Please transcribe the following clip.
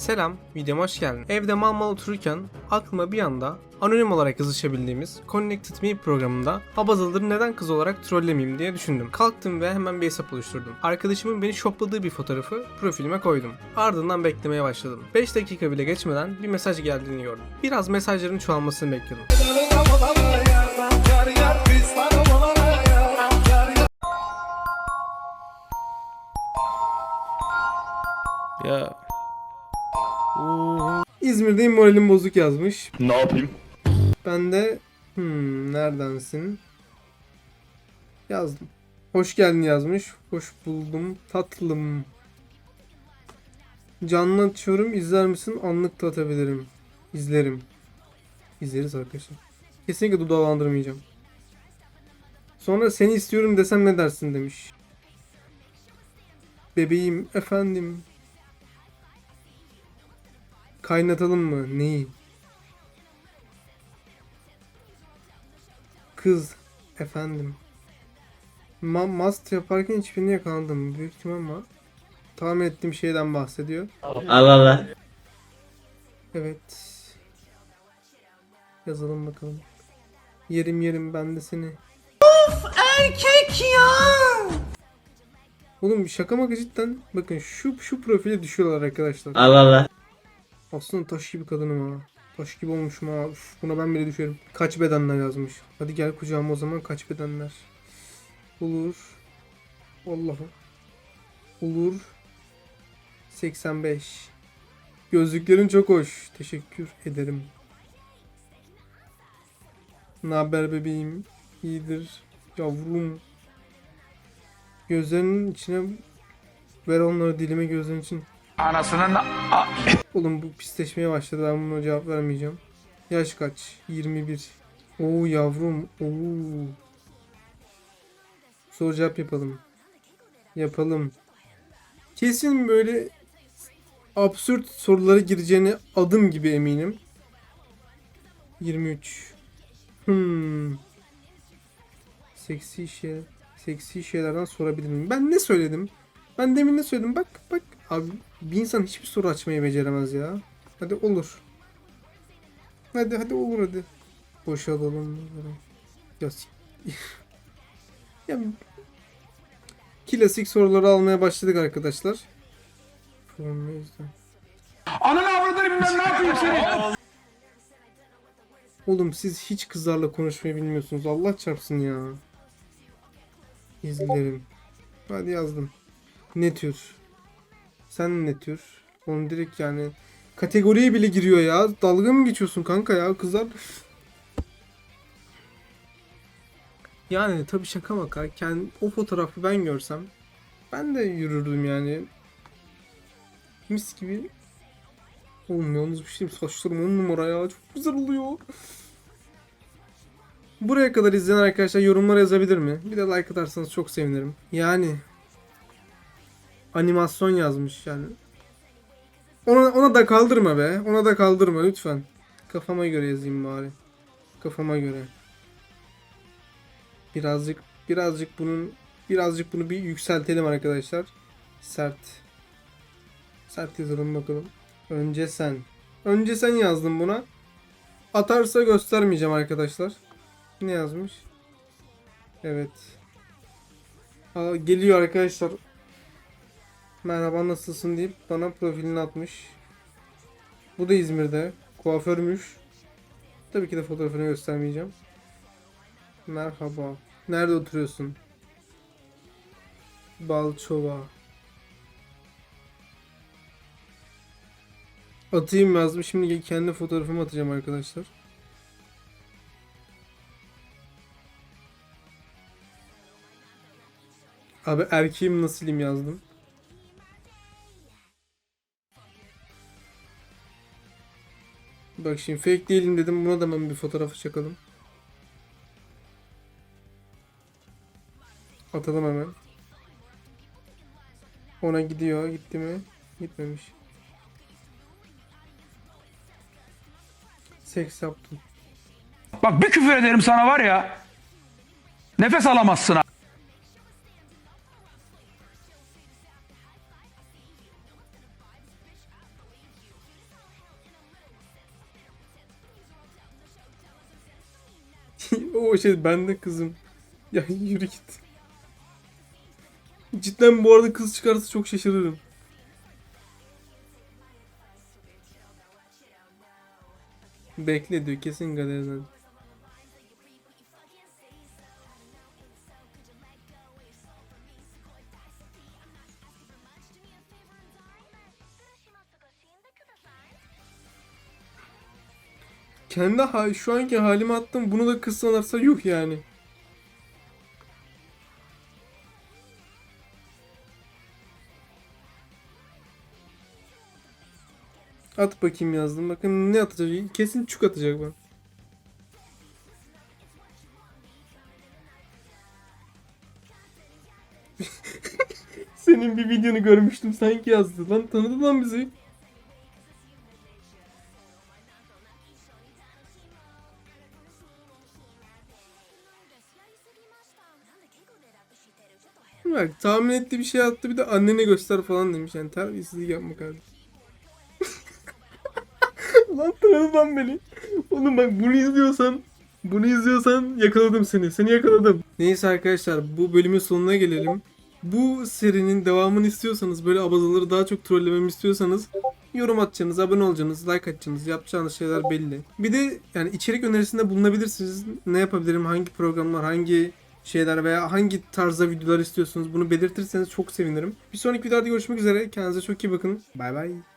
Selam, videoma hoş geldin. Evde mal mal otururken aklıma bir anda anonim olarak yazışabildiğimiz Connected Me programında Abazalı'dır neden kız olarak trollemeyeyim diye düşündüm. Kalktım ve hemen bir hesap oluşturdum. Arkadaşımın beni şopladığı bir fotoğrafı profilime koydum. Ardından beklemeye başladım. 5 dakika bile geçmeden bir mesaj geldiğini gördüm. Biraz mesajların çoğalmasını bekliyordum. Ya. İzmir'deyim moralim bozuk yazmış. Ne yapayım? Ben de hmm, neredensin? Yazdım. Hoş geldin yazmış. Hoş buldum tatlım. Canlı açıyorum izler misin? Anlık da atabilirim. İzlerim. İzleriz arkadaşlar. Kesinlikle dudağlandırmayacağım. Sonra seni istiyorum desem ne dersin demiş. Bebeğim efendim. Kaynatalım mı? Neyi? Kız efendim. Ma mast yaparken hiçbirini yakalandım. Büyük ihtimal ama tahmin ettiğim şeyden bahsediyor. Allah Allah. Evet. Yazalım bakalım. Yerim yerim ben de seni. Erkek ya. Oğlum şaka maka cidden. Bakın şu şu profile düşüyorlar arkadaşlar. Allah Allah. Aslında taş gibi kadınım ha. Taş gibi olmuşum ha. Uf, buna ben bile düşerim. Kaç bedenler yazmış. Hadi gel kucağıma o zaman kaç bedenler. Olur. Allah'ım. Olur. 85. Gözlüklerin çok hoş. Teşekkür ederim. Ne haber bebeğim? İyidir. Yavrum. Gözlerinin içine ver onları dilime gözlerin için. Anasının Oğlum bu pisleşmeye başladı. Ben buna cevap vermeyeceğim. Yaş kaç? 21. Oo yavrum. Oo. Soru cevap yapalım. Yapalım. Kesin böyle absürt sorulara gireceğine adım gibi eminim. 23. Hmm. Seksi şey, seksi şeylerden sorabilir miyim? Ben ne söyledim? Ben demin ne söyledim? Bak bak abi bir insan hiçbir soru açmayı beceremez ya. Hadi olur. Hadi hadi olur hadi. Boşalalım. Ya, ya klasik soruları almaya başladık arkadaşlar. Ananı avradını bilmem ne yapayım seni. Oğlum siz hiç kızlarla konuşmayı bilmiyorsunuz. Allah çarpsın ya. İzlerim. Hadi yazdım. Ne tür? Sen ne tür? Onu direkt yani kategoriye bile giriyor ya. Dalga mı geçiyorsun kanka ya kızlar? Yani tabii şaka maka. Kendi, o fotoğrafı ben görsem ben de yürürdüm yani. Mis gibi. Oğlum yalnız bir şeyim saçlarım on numara ya. Çok güzel oluyor. Buraya kadar izleyen arkadaşlar yorumlara yazabilir mi? Bir de like atarsanız çok sevinirim. Yani animasyon yazmış yani. Ona, ona da kaldırma be. Ona da kaldırma lütfen. Kafama göre yazayım bari. Kafama göre. Birazcık birazcık bunun birazcık bunu bir yükseltelim arkadaşlar. Sert. Sert yazalım bakalım. Önce sen. Önce sen yazdın buna. Atarsa göstermeyeceğim arkadaşlar. Ne yazmış? Evet. Aa, geliyor arkadaşlar. Merhaba nasılsın deyip bana profilini atmış. Bu da İzmir'de. Kuaförmüş. Tabii ki de fotoğrafını göstermeyeceğim. Merhaba. Nerede oturuyorsun? Balçova. Atayım yazdım. Şimdi kendi fotoğrafımı atacağım arkadaşlar. Abi erkeğim nasılayım yazdım. Bak şimdi fake değilim dedim. Buna da hemen bir fotoğrafı çakalım. Atalım hemen. Ona gidiyor. Gitti mi? Gitmemiş. Seks yaptım. Bak bir küfür ederim sana var ya. Nefes alamazsın ha. O şey ben de kızım. Ya yürü git. Cidden bu arada kız çıkarsa çok şaşırırım. Bekle diyor kesin galeriden. Kendi hal, şu anki halime attım bunu da kız sanarsa yuh yani. At bakayım yazdım. Bakın ne atacak? Kesin çuk atacak bak. Senin bir videonu görmüştüm sanki yazdı. Lan tanıdı lan bizi. Bak tahmin ettiği bir şey attı bir de annene göster falan demiş. Yani terbiyesizlik yapma kardeşim. lan tanıdı lan beni. Oğlum bak bunu izliyorsan bunu izliyorsan yakaladım seni. Seni yakaladım. Neyse arkadaşlar bu bölümün sonuna gelelim. Bu serinin devamını istiyorsanız böyle abazaları daha çok trollememi istiyorsanız yorum atacaksınız, abone olacaksınız, like atacaksınız. Yapacağınız şeyler belli. Bir de yani içerik önerisinde bulunabilirsiniz. Ne yapabilirim, hangi programlar, hangi şeyler veya hangi tarzda videolar istiyorsunuz bunu belirtirseniz çok sevinirim. Bir sonraki videoda görüşmek üzere. Kendinize çok iyi bakın. Bay bay.